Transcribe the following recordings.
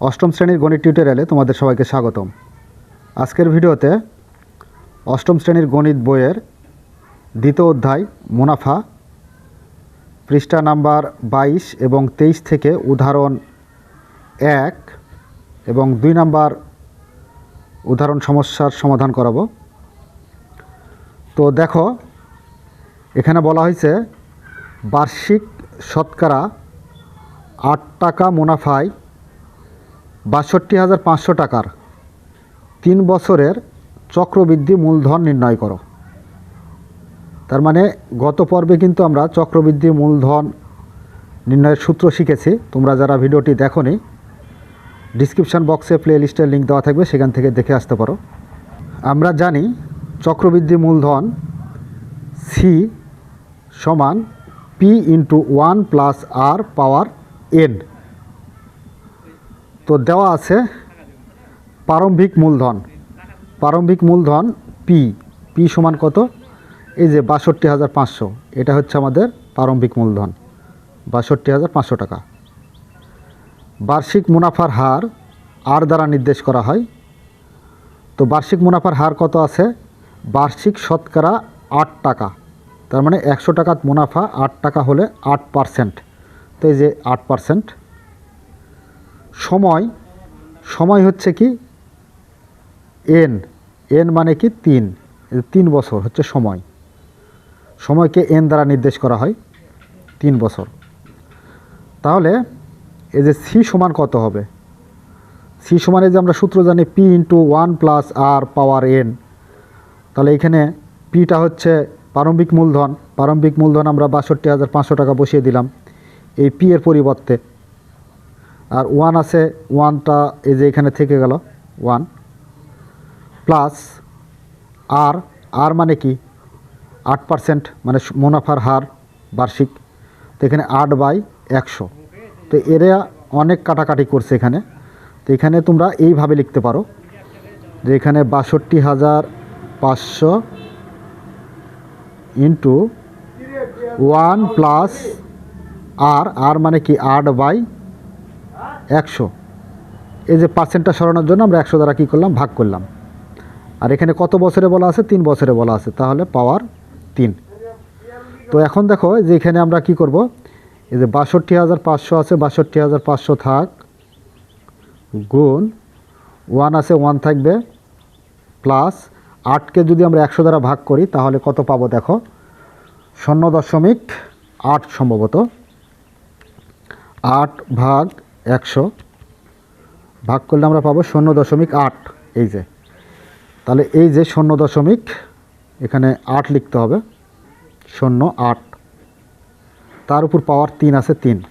অষ্টম শ্রেণির গণিত টিউটোরিয়ালে তোমাদের সবাইকে স্বাগতম। আজকের ভিডিওতে অষ্টম শ্রেণির গণিত বইয়ের দ্বিতীয় অধ্যায়, মুনাফা, পৃষ্ঠা নাম্বার বাইশ এবং তেইশ থেকে উদাহরণ এক এবং দুই নাম্বার উদাহরণ সমস্যার সমাধান করাবো। তো দেখো, এখানে বলা হয়েছে, বার্ষিক শতকরা আট টাকা মুনাফায় বাষট্টি হাজার পাঁচশো টাকার তিন বছরের চক্রবৃদ্ধি মূলধন নির্ণয় করো। তার মানে গত পর্বে কিন্তু আমরা চক্রবৃদ্ধি মূলধন নির্ণয়ের সূত্র শিখেছি। তোমরা যারা ভিডিওটি দেখো নি ডিসক্রিপশান বক্সে প্লে লিস্টের লিঙ্ক দেওয়া থাকবে, সেখান থেকে দেখে আসতে পারো। আমরা জানি চক্রবৃদ্ধি মূলধন সি সমান P into one plus R power N তো দেওয়া আছে প্রারম্ভিক মূলধন। প্রারম্ভিক মূলধন পি পি সমান কত? এই যে বাষট্টি হাজার পাঁচশো, এটা হচ্ছে আমাদের প্রারম্ভিক মূলধন, বাষট্টি হাজার পাঁচশো টাকা। বার্ষিক মুনাফার হার আর দ্বারা নির্দেশ করা হয়। তো বার্ষিক মুনাফার হার কত আছে? বার্ষিক শতকরা আট টাকা, তার মানে একশো টাকার মুনাফা আট টাকা হলে আট পারসেন্ট তো এই যে আট পারসেন্ট সময় সময় হচ্ছে কি? এন এন মানে কি? তিন। তিন বছর হচ্ছে সময়। সময়কে এন দ্বারা নির্দেশ করা হয়, তিন বছর। তাহলে এই যে সি সমান কত হবে? সি সমানে যে আমরা সূত্র জানি P into one plus R power N তাহলে এখানে পিটা হচ্ছে প্রারম্ভিক মূলধন। প্রারম্ভিক মূলধন আমরা বাষট্টি হাজার পাঁচশো টাকা বসিয়ে দিলাম। এই পি এর পরিবর্তে আর ওয়ান আছে ওয়ানটা এই যে এখানে থেকে গেল ওয়ান প্লাস আর আর মানে কি? আট পার্সেন্ট মানে মুনাফার হার বার্ষিক। তো এখানে আট বাই একশো। তো এরা অনেক কাটাকাটি করছে এখানে। তো এখানে তোমরা এইভাবে লিখতে পারো যে এখানে বাষট্টি হাজার পাঁচশো into one plus R R মানে কি? আট বাই একশো। এই যে পার্সেন্টটা সরানোর জন্য আমরা একশো দ্বারা কী করলাম? ভাগ করলাম। আর এখানে কত বছরে বলা আছে? তিন বছরে বলা আছে। তাহলে পাওয়ার তিন। তো এখন দেখো যে এখানে আমরা কি করব? এই যে বাষট্টি হাজার পাঁচশো আছে, বাষট্টি হাজার পাঁচশো থাক গুণ ওয়ান আছে ওয়ান থাকবে প্লাস আটকে যদি আমরা একশো দ্বারা ভাগ করি, তাহলে কত পাবো দেখো? শূন্য দশমিক আট সম্ভবত। আট ভাগ একশো। ভাগ করলে আমরা পাবো শূন্য দশমিক আট। এই যে। তাহলে এই যে শূন্য দশমিক, এখানে আট লিখতে হবে। শূন্য আট। তার উপর পাওয়ার তিন আছে তিন।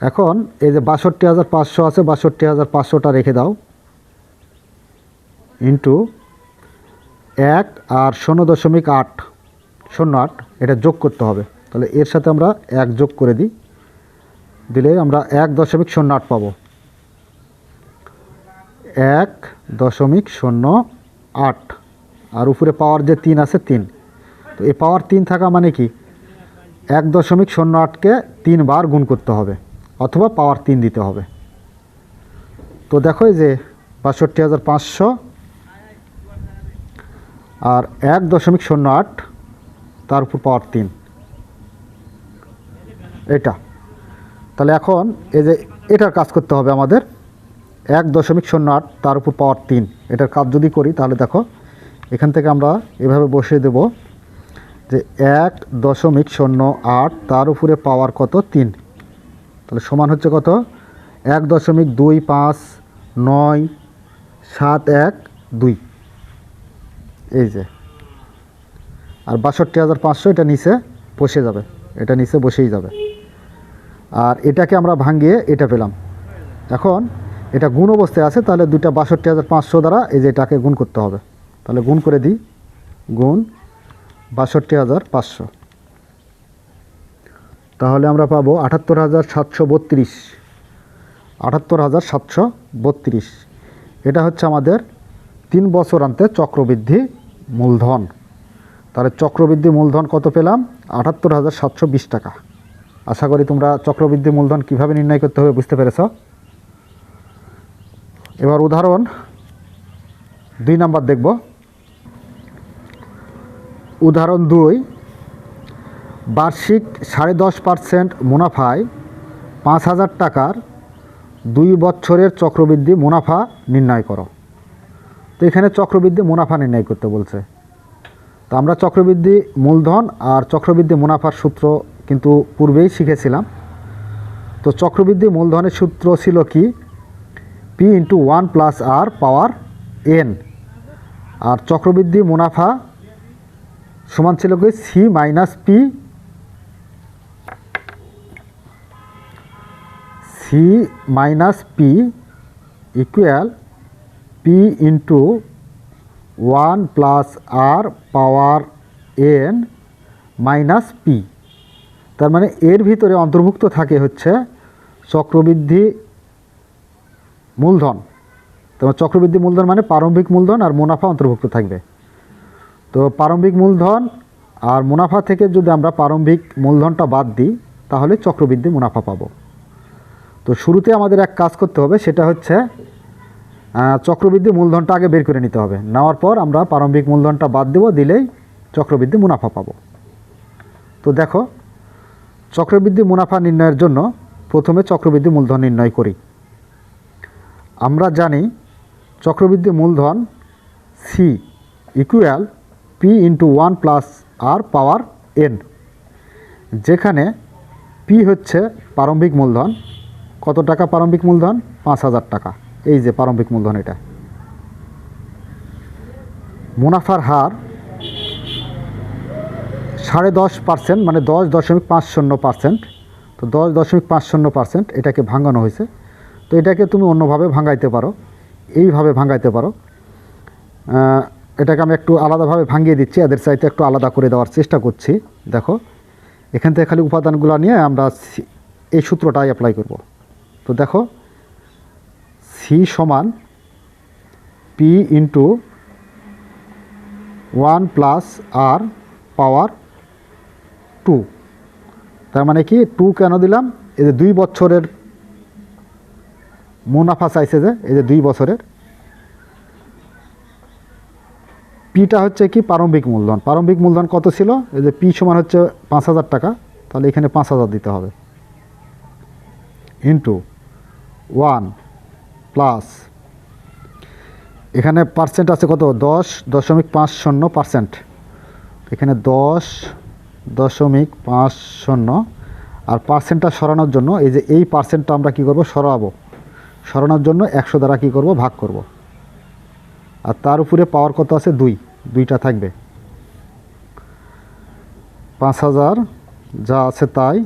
এখন এই যে বাষট্টি হাজার পাঁচশো আছে, বাষট্টি হাজার পাঁচশোটা রেখে দাও। ইন্টু এক আর শূন্য দশমিক আট। শূন্য আট, এটা যোগ করতে হবে। তাহলে এর সাথে আমরা এক যোগ করে দিই। দিলে আমরা এক দশমিক শূন্য আট পাবো। এক দশমিক শূন্য আট। আর উপরে পাওয়ার যে তিন আছে তিন। তো এই পাওয়ার তিন থাকা মানে কি? এক দশমিক শূন্য আটকে তিনবার গুণ করতে হবে, অথবা পাওয়ার তিন দিতে হবে। তো দেখো যে বাষট্টি হাজার পাঁচশো আর এক দশমিক শূন্য আট, তার উপর পাওয়ার তিন। এটা। তাহলে এখন এই যে এটার কাজ করতে হবে আমাদের এক দশমিক শূন্য আট, তার উপর পাওয়ার তিন। এটার কাজ যদি করি তাহলে দেখো, এখান থেকে আমরা এভাবে বসিয়ে দেব যে এক দশমিক শূন্য আট, তার উপরে পাওয়ার কত? তিন। তাহলে সমান হচ্ছে কত? এক দশমিক দুই পাঁচ নয় সাত এক দুই। এই যে। আর বাষট্টি হাজার পাঁচশো এটা নিচে বসে যাবে। এটা নিচে বসেই যাবে। আর এটাকে আমরা ভাঙিয়ে এটা পেলাম। এখন এটা গুণ অবস্থায় আছে, তাহলে দুইটা বাষট্টি হাজার পাঁচশো দ্বারা এই যে এটাকে গুণ করতে হবে। তাহলে গুণ করে দিই। গুণ বাষট্টি হাজার পাঁচশো। তাহলে আমরা পাবো আটাত্তর হাজার সাতশো বত্রিশ। আটাত্তর হাজার সাতশো বত্রিশ। এটা হচ্ছে আমাদের তিন বছর আনতে চক্রবৃদ্ধি মূলধন। তাহলে চক্রবৃদ্ধি মূলধন কত পেলাম? আটাত্তর হাজার সাতশো বিশ টাকা। আশা করি তোমরা চক্রবৃদ্ধি মূলধন কীভাবে নির্ণয় করতে হবে বুঝতে পেরেছ? এবার উদাহরণ দুই নাম্বার দেখব। উদাহরণ দুই, বার্ষিক সাড়ে দশ পার্সেন্ট মুনাফায় পাঁচ হাজার টাকার দুই বছরের চক্রবৃদ্ধি মুনাফা নির্ণয় করো। তো এখানে চক্রবৃদ্ধি মুনাফা নির্ণয় করতে বলছে। তো আমরা চক্রবৃদ্ধি মূলধন আর চক্রবৃদ্ধি মুনাফার সূত্র কিন্তু পূর্বেই শিখেছিলাম। তো চক্রবৃদ্ধি মূলধনের সূত্র ছিল কি? P into one plus R power N আর চক্রবৃদ্ধি মুনাফা সমান ছিল কি? C minus P C minus P equal P into one plus R power N minus P তার মানে এর ভিতরে অন্তর্ভুক্ত থাকে হচ্ছে চক্রবৃদ্ধি মূলধন। তোমার চক্রবৃদ্ধি মূলধন মানে প্রারম্ভিক মূলধন আর মুনাফা অন্তর্ভুক্ত থাকবে। তো প্রারম্ভিক মূলধন আর মুনাফা থেকে যদি আমরা প্রারম্ভিক মূলধনটা বাদ দিই, তাহলে চক্রবৃদ্ধি মুনাফা পাবো। তো শুরুতে আমাদের এক কাজ করতে হবে, সেটা হচ্ছে চক্রবৃদ্ধি মূলধনটা আগে বের করে নিতে হবে। নেওয়ার পর আমরা প্রারম্ভিক মূলধনটা বাদ দেবো, দিলেই চক্রবৃদ্ধি মুনাফা পাবো। তো দেখো চক্রবৃদ্ধি মুনাফা নির্ণয়ের জন্য প্রথমে চক্রবৃদ্ধি মূলধন নির্ণয় করি। আমরা জানি চক্রবৃদ্ধি মূলধন C equal P into one plus R power N যেখানে পি হচ্ছে প্রারম্ভিক মূলধন। কত টাকা প্রারম্ভিক মূলধন? পাঁচ হাজার টাকা। এই যে প্রারম্ভিক মূলধন এটা। মুনাফার হার সাড়ে দশ পার্সেন্ট মানে দশ দশমিক পাঁচ শূন্য পার্সেন্ট। তো দশ দশমিক পাঁচ শূন্য পার্সেন্ট এটাকে ভাঙানো হয়েছে। তো এটাকে তুমি অন্যভাবে ভাঙাইতে পারো, এইভাবে ভাঙাইতে পারো। এটাকে আমি একটু আলাদাভাবে ভাঙিয়ে দিচ্ছি, এদের চাইতে একটু আলাদা করে দেওয়ার চেষ্টা করছি। দেখো, এখান থেকে খালি উপাদানগুলো নিয়ে আমরা এই সূত্রটাই অ্যাপ্লাই করব। তো দেখো সি সমান P into one plus R power two. তার মানে কি, টু কেন দিলাম? এই যে দুই বছরের মুনাফা চাইছে যে, এই যে দুই বছরের। পিটা হচ্ছে কি, প্রারম্ভিক মূলধন। প্রারম্ভিক মূলধন কত ছিল? এই যে পি সমান হচ্ছে পাঁচ হাজার টাকা, তাহলে এখানে পাঁচ হাজার দিতে হবে। ইন্টু ওয়ান প্লাস, এখানে পার্সেন্ট আছে কত? দশ, দশমিক পাঁচ শূন্য পার্সেন্ট। এখানে দশ দশমিক পাঁচ শূন্য। আর পার্সেন্টটা সরানোর জন্য এই যে এই পার্সেন্টটা আমরা কি করব? সরাবো। সরানোর জন্য একশো দ্বারা কি করব? ভাগ করব। আর তার উপরে পাওয়ার কত আছে? দুই। দুইটা থাকবে। পাঁচ হাজার যা আছে তাই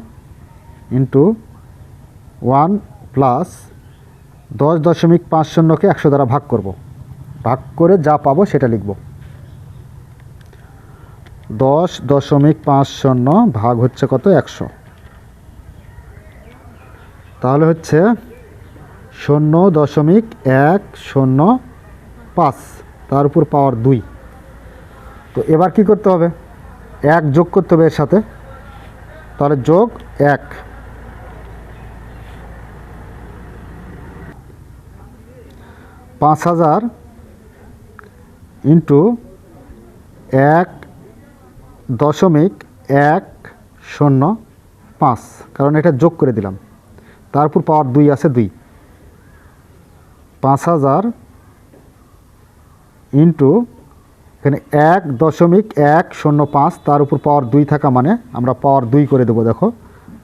ইন্টু ওয়ান প্লাস দশ দশমিক পাঁচ শূন্যকে একশো দ্বারা ভাগ করব। ভাগ করে যা পাবো সেটা লিখব। দশ দশমিক পাঁচ শূন্য ভাগ হচ্ছে কত? একশো। তাহলে হচ্ছে শূন্য দশমিক এক শূন্য পাঁচ। তার উপর পাওয়ার দুই। তো এবার কি করতে হবে? এক যোগ করতে হবে এর সাথে। তাহলে যোগ এক। পাঁচ হাজার ইন্টু এক দশমিক এক শূন্য পাঁচ, কারণ এটা যোগ করে দিলাম। তারপর পাওয়ার দুই আছে দুই। পাঁচ হাজার ইন্টু এখানে এক দশমিক এক শূন্য পাঁচ, তার উপর পাওয়ার দুই থাকা মানে আমরা পাওয়ার দুই করে দেবো, দেখো।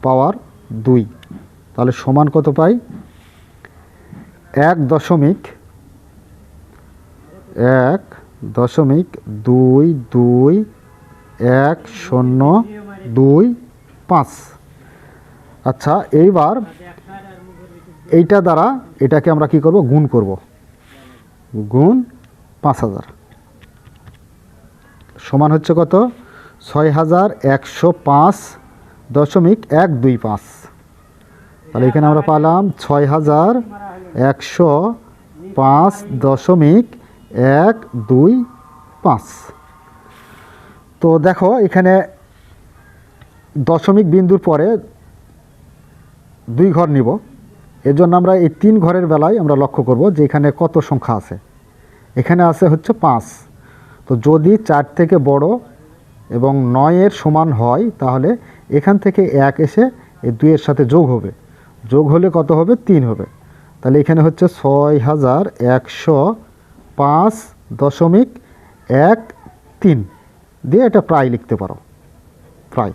পাওয়ার দুই। তাহলে সমান কত পাই? এক দশমিক এক দশমিক দুই দুই এক, শূন্য, দুই, পাঁচ। আচ্ছা এইবার এইটা দ্বারা এটাকে আমরা কি করব? গুণ করব। গুণ পাঁচ হাজার। সমান হচ্ছে কত? ছয় হাজার একশো পাঁচ দশমিক এক দুই পাঁচ। তাহলে এখানে আমরা পালাম ছয় হাজার একশো পাঁচ দশমিক এক দুই পাঁচ। তো দেখো, এখানে দশমিক বিন্দুর পরে দুই ঘর নিব। এর জন্য আমরা এই তিন ঘরের বেলায় আমরা লক্ষ্য করব যে এখানে কত সংখ্যা আছে। এখানে আছে হচ্ছে পাঁচ। তো যদি চার থেকে বড় এবং নয়ের সমান হয়, তাহলে এখান থেকে এক এসে এই দুইয়ের সাথে যোগ হবে। যোগ হলে কত হবে? তিন হবে। তাহলে এখানে হচ্ছে ছয় হাজার একশো পাঁচ দশমিক এক তিন। দিয়ে এটা প্রায় লিখতে পারো। প্রায়।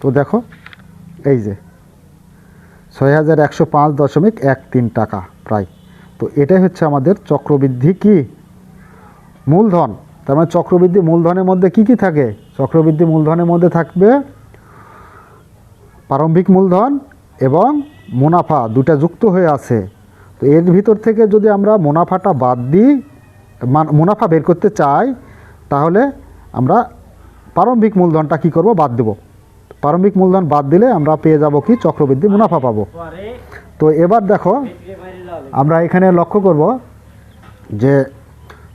তো দেখো, এই যে ছয় হাজার একশো পাঁচ দশমিক এক তিন টাকা প্রায়। তো এটাই হচ্ছে আমাদের চক্রবৃদ্ধি কি? মূলধন। তার মানে চক্রবৃদ্ধি মূলধনের মধ্যে কি কি থাকে? চক্রবৃদ্ধি মূলধনের মধ্যে থাকবে প্রারম্ভিক মূলধন এবং মুনাফা দুটা যুক্ত হয়ে আছে। তো এর ভিতর থেকে যদি আমরা মুনাফাটা বাদ দিই, মান- মুনাফা বের করতে চাই তাহলে আমরা প্রারম্ভিক মূলধনটা কি করব? বাদ দেব। প্রারম্ভিক মূলধন বাদ দিলে আমরা পেয়ে যাব কি? চক্রবৃদ্ধি মুনাফা পাবো। তো এবার দেখো, আমরা এখানে লক্ষ্য করব যে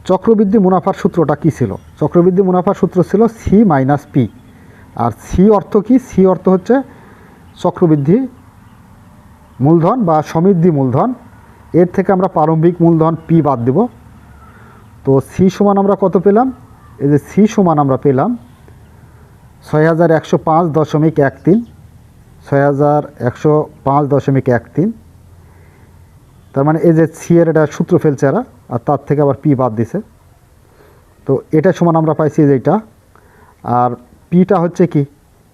চক্রবৃদ্ধি মুনাফার সূত্রটা কি ছিল? চক্রবৃদ্ধি মুনাফার সূত্র ছিল সি মাইনাস পি আর সি অর্থ কি? সি অর্থ হচ্ছে চক্রবৃদ্ধি মূলধন বা সমৃদ্ধি মূলধন। এর থেকে আমরা প্রারম্ভিক মূলধন পি বাদ দেব। তো সি সমান আমরা কত পেলাম? এই যে সি সমান আমরা পেলাম ছয় হাজার একশো পাঁচ দশমিক এক তিন, ছয় হাজার একশো পাঁচ দশমিক এক তিন। তার মানে এই যে সি এর একটা সূত্র ফেলছে এরা, আর তার থেকে আবার পি বাদ দিছে। তো এটা সমান আমরা পাইছি যে এটা। আর পিটা হচ্ছে কি?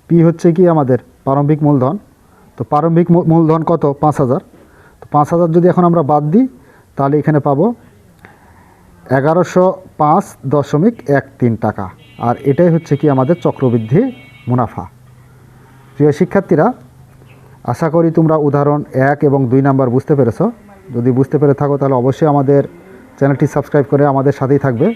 পি হচ্ছে কি আমাদের প্রারম্ভিক মূলধন। তো প্রারম্ভিক মূলধন কত? পাঁচ হাজার। তো পাঁচ হাজার যদি এখন আমরা বাদ দিই, তাহলে এখানে পাবো এগারোশো পাঁচ দশমিক এক তিন টাকা। আর এটাই হচ্ছে কি আমাদের চক্রবৃদ্ধি মুনাফা। প্রিয় শিক্ষার্থীরা, আশা করি তোমরা উদাহরণ এক এবং দুই নাম্বার বুঝতে পেরেছ। যদি বুঝতে পেরে থাকো তাহলে অবশ্যই আমাদের চ্যানেলটি সাবস্ক্রাইব করে আমাদের সাথেই থাকবে।